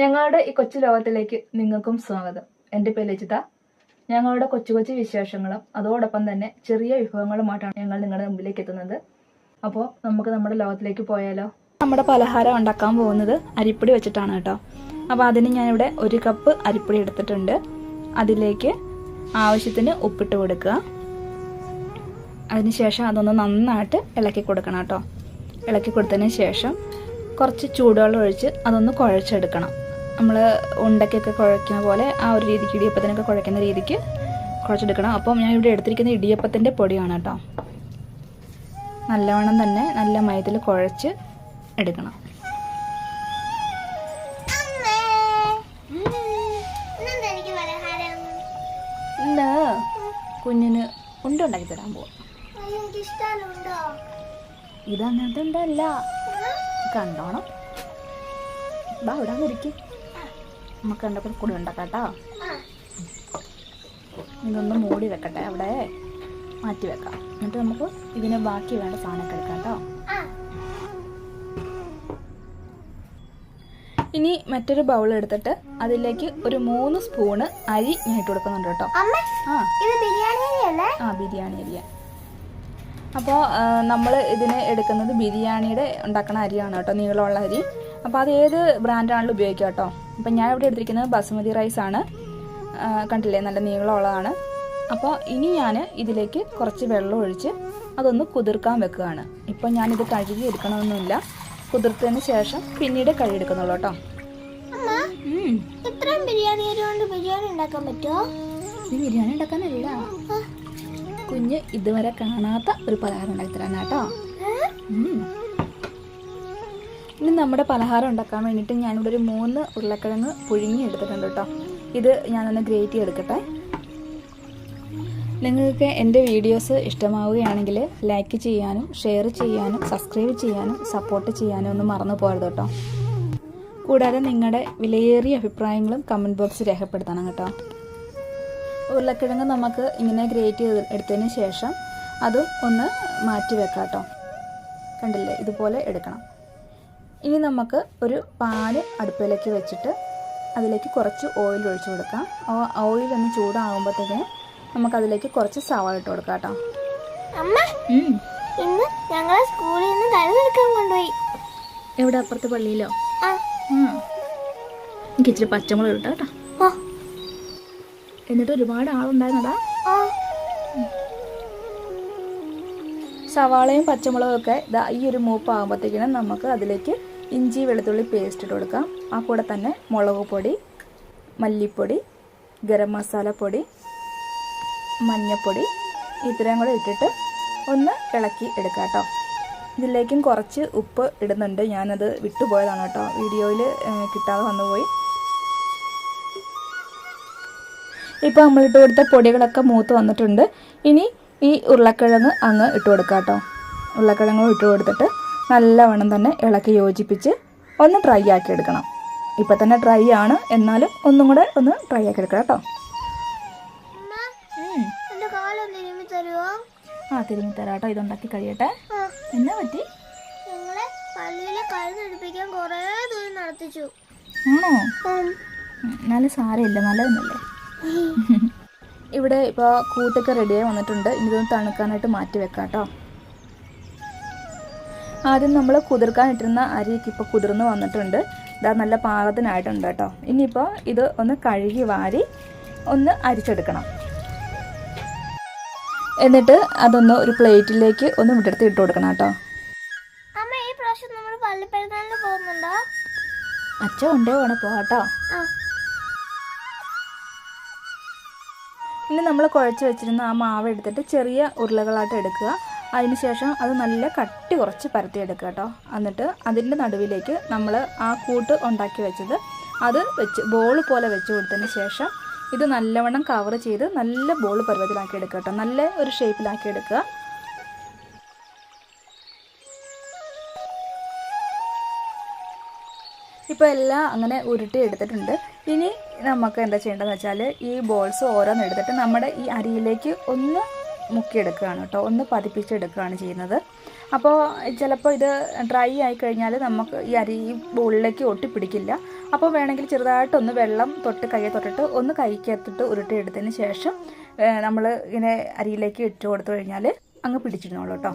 ഞങ്ങളുടെ ഈ കൊച്ചു ലോകത്തിലേക്ക് നിങ്ങൾക്കും സ്വാഗതം. എന്റെ പേര് ലജിത. ഞങ്ങളുടെ കൊച്ചു കൊച്ചു വിശേഷങ്ങളും അതോടൊപ്പം തന്നെ ചെറിയ വിഭവങ്ങളുമായിട്ടാണ് ഞങ്ങൾ നിങ്ങളുടെ മുമ്പിലേക്ക് എത്തുന്നത്. അപ്പോൾ നമുക്ക് നമ്മുടെ ലോകത്തിലേക്ക് പോയാലോ? നമ്മുടെ പലഹാരം ഉണ്ടാക്കാൻ പോകുന്നത് അരിപ്പൊടി വെച്ചിട്ടാണ് കേട്ടോ. അപ്പോൾ അതിന് ഞാനിവിടെ ഒരു കപ്പ് അരിപ്പൊടി എടുത്തിട്ടുണ്ട്. അതിലേക്ക് ആവശ്യത്തിന് ഉപ്പിട്ട് കൊടുക്കുക. അതിനുശേഷം അതൊന്ന് നന്നായിട്ട് ഇളക്കി കൊടുക്കണം കേട്ടോ. ഇളക്കി കൊടുത്തതിന് ശേഷം കുറച്ച് ചൂടുവെള്ളം ഒഴിച്ച് അതൊന്ന് കുഴച്ചെടുക്കണം. നമ്മൾ ഉണ്ടക്കൊക്കെ കുഴയ്ക്കുന്ന പോലെ ആ ഒരു രീതിക്ക് ഇടിയപ്പത്തിനൊക്കെ കുഴയ്ക്കുന്ന രീതിക്ക് കുഴച്ചെടുക്കണം അപ്പം ഞാൻ ഇവിടെ എടുത്തിരിക്കുന്ന ഇടിയപ്പത്തിന്റെ പൊടിയാണ് കേട്ടോ. നല്ലവണ്ണം തന്നെ നല്ല മയത്തിൽ കുഴച്ച് എടുക്കണം. കുഞ്ഞിന് ഉണ്ട ഉണ്ടാക്കി തരാൻ പോവാം. ഇതങ്ങനത്തെ ഉണ്ടല്ല കണ്ടോണം. ബാ ഇവിടെ ഇരിക്കും നമുക്ക് കണ്ടപ്പോൾ കൂടി ഉണ്ടാക്കാം കേട്ടോ. ഇതൊന്ന് മൂടി വെക്കട്ടെ അവിടെ മാറ്റി വെക്കാം. എന്നിട്ട് നമുക്ക് ഇതിന് ബാക്കി വേണ്ട സാധനമൊക്കെ എടുക്കാം കേട്ടോ. ഇനി മറ്റൊരു ബൗൾ എടുത്തിട്ട് അതിലേക്ക് ഒരു മൂന്ന് സ്പൂണ് അരി ഞാൻ ഇട്ട് കൊടുക്കുന്നുണ്ട് കേട്ടോ. ആ. ബിരിയാണി അരിയല്ലേ? ആ ബിരിയാണി അരിയ അപ്പോൾ നമ്മൾ ഇതിന് എടുക്കുന്നത് ബിരിയാണിയുടെ ഉണ്ടാക്കുന്ന അരിയാണ് കേട്ടോ നീളമുള്ള അരി. അപ്പോൾ അത് ഏത് ബ്രാൻഡാണെങ്കിലും ഉപയോഗിക്കാം കേട്ടോ? അപ്പം ഞാൻ ഇവിടെ എടുത്തിരിക്കുന്നത് ബസുമതി റൈസ് ആണ്. കണ്ടില്ലേ? നല്ല നീളമുള്ളതാണ് അപ്പോൾ ഇനി ഞാൻ ഇതിലേക്ക് കുറച്ച് വെള്ളം ഒഴിച്ച് അതൊന്ന് കുതിർക്കാൻ വെക്കുകയാണ്. ഇപ്പം ഞാനിത് കഴുകി എടുക്കണമെന്നില്ല. കുതിർത്തതിന് ശേഷം പിന്നീട് കഴുകിയെടുക്കുന്നുള്ളൂ കേട്ടോ. ഇത്രയും ബിരിയാണി അരി കൊണ്ട് ബിരിയാണി ഉണ്ടാക്കാൻ പറ്റുമോ ഇത് ബിരിയാണി ഉണ്ടാക്കാനല്ല. കുഞ്ഞ് ഇതുവരെ കാണാത്ത ഒരു പലഹാരം ഉണ്ടാക്കി തരാനാട്ടോ. ഇനി നമ്മുടെ പലഹാരം ഉണ്ടാക്കാൻ വേണ്ടിയിട്ട് ഞാനിവിടെ ഒരു മൂന്ന് ഉരുളക്കിഴങ്ങ് പുഴുങ്ങി എടുത്തിട്ടുണ്ട് കേട്ടോ. ഇത് ഞാനൊന്ന് ഗ്രേറ്റ് ചെയ്തെടുക്കട്ടെ. നിങ്ങൾക്ക് എന്റെ വീഡിയോസ് ഇഷ്ടമാവുകയാണെങ്കിൽ ലൈക്ക് ചെയ്യാനും ഷെയർ ചെയ്യാനും സബ്സ്ക്രൈബ് ചെയ്യാനും സപ്പോർട്ട് ചെയ്യാനും ഒന്നും മറന്നു പോകരുത് കേട്ടോ. കൂടാതെ നിങ്ങളുടെ വിലയേറിയ അഭിപ്രായങ്ങളും കമന്റ് ബോക്സിൽ രേഖപ്പെടുത്തണം കേട്ടോ. ഉരുളക്കിഴങ്ങ് നമുക്ക് ഇങ്ങനെ ഗ്രേറ്റ് ചെയ്ത് എടുത്തതിന് ശേഷം അതും ഒന്ന് മാറ്റി വെക്കാം കേട്ടോ. കണ്ടില്ലേ? ഇതുപോലെ എടുക്കണം. ഇനി നമുക്ക് ഒരു പാൽ അടുപ്പിലേക്ക് വെച്ചിട്ട് അതിലേക്ക് കുറച്ച് ഓയിൽ ഒഴിച്ചു കൊടുക്കാം. ഓയിൽ ഒന്ന് ചൂടാകുമ്പോഴത്തേക്കിന് നമുക്കതിലേക്ക് കുറച്ച് സവാള ഇട്ട് കൊടുക്കാം കേട്ടോ. അമ്മ, ഇന്ന് സ്കൂളിൽ നിന്ന് കൊണ്ടുപോയി. എവിടെ? അപ്പുറത്തെ പള്ളിയിലോ? എനിക്ക് ഇച്ചിരി പച്ചമുളക് ഇട്ടാ കേട്ടോ. എന്നിട്ട് ഒരുപാട് ആളുണ്ടായിരുന്നതാ. സവാളയും പച്ചമുളകും ഒക്കെ ഈ ഒരു മൂപ്പാകുമ്പോഴത്തേക്കിനും നമുക്ക് അതിലേക്ക് ഇഞ്ചി വെളുത്തുള്ളി പേസ്റ്റ് ഇട്ട് കൊടുക്കാം. ആ കൂടെ തന്നെ മുളക് പൊടി മല്ലിപ്പൊടി ഗരം മസാല പൊടി മഞ്ഞൾപ്പൊടി ഇത്രയും കൂടെ ഇട്ടിട്ട് ഒന്ന് ഇളക്കി എടുക്കാം കേട്ടോ. ഇതിലേക്കും കുറച്ച് ഉപ്പ് ഇടുന്നുണ്ട്. ഞാനത് വിട്ടുപോയതാണ് കേട്ടോ. വീഡിയോയിൽ കിട്ടാതെ വന്നുപോയി. ഇപ്പോൾ നമ്മൾ ഇട്ട് കൊടുത്ത പൊടികളൊക്കെ മൂത്ത് വന്നിട്ടുണ്ട്. ഇനി ഈ ഉരുളക്കിഴങ്ങ് അങ്ങ് ഇട്ട് കൊടുക്കാം കേട്ടോ. ഉരുളക്കിഴങ്ങ് ഇട്ട് കൊടുത്തിട്ട് നല്ലവണ്ണം തന്നെ ഇളക്കി യോജിപ്പിച്ച് ഒന്ന് ഡ്രൈ ആക്കി എടുക്കണം. ഇപ്പം തന്നെ ഡ്രൈ ആണ്. എന്നാലും ഒന്നും കൂടെ ഒന്ന് ഡ്രൈ ആക്കി എടുക്കണം കേട്ടോ. ആ തിരിഞ്ഞു തരാം കേട്ടോ. ഇതുണ്ടാക്കി കഴിയട്ടെ. എന്നാ പറ്റി? ആണോ? നല്ല സാരമില്ല നല്ലതൊന്നുമില്ലേ. ഇവിടെ ഇപ്പോൾ കൂട്ടൊക്കെ റെഡിയായി വന്നിട്ടുണ്ട്. ഇനി ഇതൊന്ന് തണുക്കാനായിട്ട് മാറ്റി വെക്കാം കേട്ടോ. ആദ്യം നമ്മൾ കുതിർക്കാൻ ഇട്ടിരുന്ന അരിയൊക്കെ ഇപ്പോൾ കുതിർന്ന് വന്നിട്ടുണ്ട്. ഇതാ നല്ല പാകത്തിനായിട്ടുണ്ട് കേട്ടോ. ഇനിയിപ്പോൾ ഇത് ഒന്ന് കഴുകി വാരി ഒന്ന് അരിച്ചെടുക്കണം. എന്നിട്ട് അതൊന്ന് ഒരു പ്ലേറ്റിലേക്ക് ഒന്ന് വിട്ടെടുത്ത് ഇട്ട് കൊടുക്കണം കേട്ടോ. അമ്മ ഈ പ്രാവശ്യം നമ്മൾ പള്ളിപ്പെരുന്നാളിന് പോകുന്നുണ്ടോ? അച്ഛൻ കൊണ്ടേ വേണം. പോകട്ടോ ഇനി നമ്മൾ കുഴച്ച് വെച്ചിരുന്ന ആ മാവ് എടുത്തിട്ട് ചെറിയ ഉരുളകളായിട്ട് എടുക്കുക. അതിനുശേഷം അത് നല്ല കട്ടി കുറച്ച് പരത്തിയെടുക്കുക കേട്ടോ. എന്നിട്ട് അതിന്റെ നടുവിലേക്ക് നമ്മൾ ആ കൂട്ട് ഉണ്ടാക്കി വെച്ചത് അത് വെച്ച് ബോൾ പോലെ വെച്ച് കൊടുത്തതിന് ശേഷം ഇത് നല്ലവണ്ണം കവർ ചെയ്ത് നല്ല ബോൾ പരുവത്തിലാക്കി എടുക്കുക കേട്ടോ. നല്ല ഒരു ഷേപ്പിലാക്കി എടുക്കുക. ഇപ്പോൾ എല്ലാം അങ്ങനെ ഉരുട്ടി എടുത്തിട്ടുണ്ട്. ഇനി നമുക്ക് എന്താ ചെയ്യേണ്ടതെന്ന് വെച്ചാൽ ഈ ബോൾസ് ഓരോന്നെടുത്തിട്ട് നമ്മുടെ ഈ അരിയിലേക്ക് ഒന്ന് മുക്കിയെടുക്കുകയാണ് കേട്ടോ. ഒന്ന് പതിപ്പിച്ചെടുക്കുകയാണ് ചെയ്യുന്നത്. അപ്പോൾ ചിലപ്പോൾ ഇത് ഡ്രൈ ആയി കഴിഞ്ഞാൽ നമുക്ക് ഈ അരി ബോളിലേക്ക് ഒട്ടിപ്പിടിക്കില്ല. അപ്പോൾ വേണമെങ്കിൽ ചെറുതായിട്ടൊന്ന് വെള്ളം തൊട്ട് കയ്യെ തൊട്ടിട്ട് ഒന്ന് കൈക്കകത്തിട്ട് ഉരുട്ടിയെടുത്തതിന് ശേഷം നമ്മൾ ഇങ്ങനെ അരിയിലേക്ക് ഇട്ട് കൊടുത്തു കഴിഞ്ഞാൽ അങ്ങ് പിടിച്ചിരുന്നോളൂ കേട്ടോ.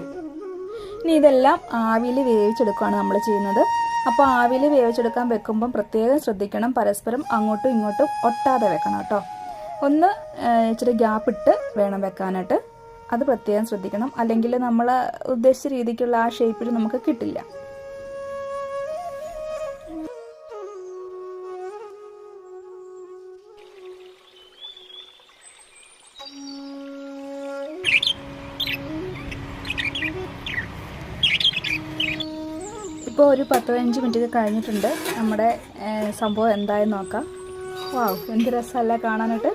ഇനി ഇതെല്ലാം ആവിയിൽ വേവിച്ചെടുക്കുകയാണ് നമ്മൾ ചെയ്യുന്നത്. അപ്പോൾ ആവിയിൽ വേവിച്ചെടുക്കാൻ വെക്കുമ്പം പ്രത്യേകം ശ്രദ്ധിക്കണം. പരസ്പരം അങ്ങോട്ടും ഇങ്ങോട്ടും ഒട്ടാതെ വെക്കണം കേട്ടോ. ഒന്ന് ഇച്ചിരി ഗ്യാപ്പ് ഇട്ട് വേണം വെക്കാനായിട്ട്. അത് പ്രത്യേകം ശ്രദ്ധിക്കണം. അല്ലെങ്കിൽ നമ്മൾ ഉദ്ദേശിച്ച രീതിക്കുള്ള ആ ഷേപ്പിൽ നമുക്ക് കിട്ടില്ല. ഇപ്പോൾ ഒരു പത്ത് പതിനഞ്ച് മിനിറ്റ് കഴിഞ്ഞിട്ടുണ്ട്. നമ്മുടെ സംഭവം എന്തായെന്ന് നോക്കാം. വാവ് എന്ത് രസമല്ല കാണാനായിട്ട്.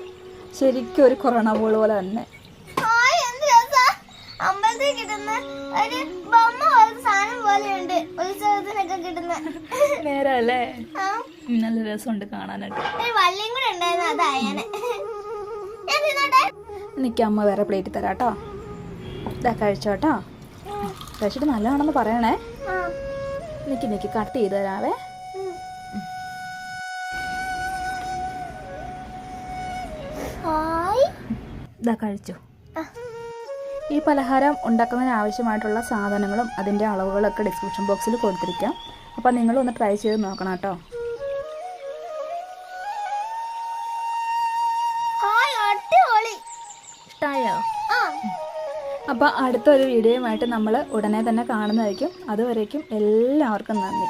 ശരിക്കും ഒരു കൊറോണ ബോൾ പോലെ തന്നെ. കിട്ടുന്ന ഒരു ബൊമ്മ പോലത്തെ സാധനം പോലെയുണ്ട്. ഉത്സവത്തിനൊക്കെ കിട്ടുന്ന. നേരെ അല്ലേ നല്ല രസമുണ്ട് കാണാനായിട്ട്. ഒരു വള്ളിയും കൂടെ ഉണ്ടായിരുന്നു അതായനെ എനിക്ക് അമ്മ വേറെ പ്ലേറ്റ് തരാട്ടോ. കേട്ടോ ഇതാ കഴിച്ചോട്ടോ. കഴിച്ചിട്ട് നല്ലതാണെന്ന് പറയണേ. നിക്ക് നിക്ക് കട്ട് ചെയ്ത് തരാവേ. ഇതാ കഴിച്ചു. ഈ പലഹാരം ഉണ്ടാക്കുന്നതിന് ആവശ്യമായിട്ടുള്ള സാധനങ്ങളും അതിന്റെ അളവുകളൊക്കെ ഡിസ്ക്രിപ്ഷൻ ബോക്സിൽ കൊടുത്തിരിക്കാം. അപ്പോൾ നിങ്ങളൊന്ന് ട്രൈ ചെയ്ത് നോക്കണം കേട്ടോ. ഇഷ്ടമായോ ആ. അപ്പോൾ അടുത്തൊരു വീഡിയോയുമായിട്ട് നമ്മൾ ഉടനെ തന്നെ കാണുന്നതായിരിക്കും. അതുവരേക്കും എല്ലാവർക്കും നന്ദി.